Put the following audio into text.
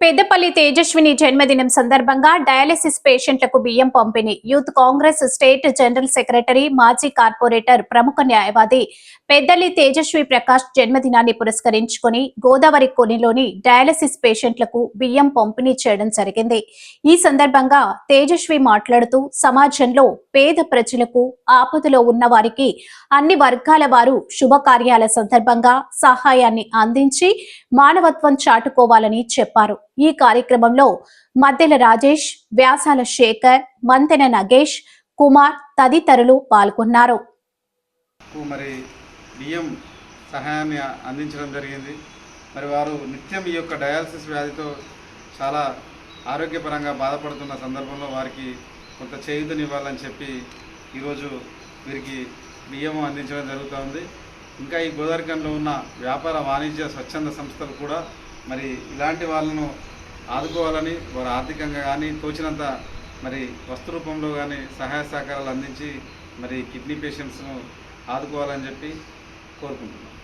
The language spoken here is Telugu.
పెద్దపల్లి తేజస్విని జన్మదినం సందర్భంగా డయాలసిస్ పేషెంట్లకు బియ్యం పంపిణీ. Youth Congress state general secretary మాజీ కార్పొరేటర్ ప్రముఖ న్యాయవాది పెద్దల్లి తేజస్వి ప్రకాష్ జన్మదినాన్ని పురస్కరించుకొని గోదావరి కొనిలోని డయాలసిస్ పేషెంట్లకు బియ్యం పంపిణీ చేయడం జరిగింది. ఈ సందర్భంగా తేజస్వి మాట్లాడుతూ సమాజంలో పేద ప్రజలకు ఆపదలో ఉన్న వారికి అన్ని వర్గాల వారు శుభకార్యాల సందర్భంగా సహాయాన్ని అందించి మానవత్వం చాటుకోవాలని చెప్పారు. ఈ కార్యక్రమంలో మద్దెల రాజేష్ వ్యాసాల శేఖర్ మంతెన నగేష్ కుమార్ తదితరులు పాల్గొన్నారు. కు మరి బియ్యం సహాయాన్ని అందించడం జరిగింది. మరి వారు నిత్యం ఈ యొక్క డయాలసిస్ వ్యాధితో చాలా ఆరోగ్యపరంగా బాధపడుతున్న సందర్భంలో వారికి కొంత చేయుతనివ్వాలని చెప్పి ఈరోజు వీరికి బియ్యం అందించడం జరుగుతోంది. ఇంకా ఈ గోదావరికంలో ఉన్న వ్యాపార వాణిజ్య స్వచ్ఛంద సంస్థలు కూడా మరి ఇలాంటి వాళ్ళను ఆదుకోవాలని వారు ఆర్థికంగా కానీ తోచినంత మరి వస్తు రూపంలో కానీ సహాయ సహకారాలు అందించి మరి కిడ్నీ పేషెంట్స్ను ఆదుకోవాలని చెప్పి కోరుకుంటున్నాం.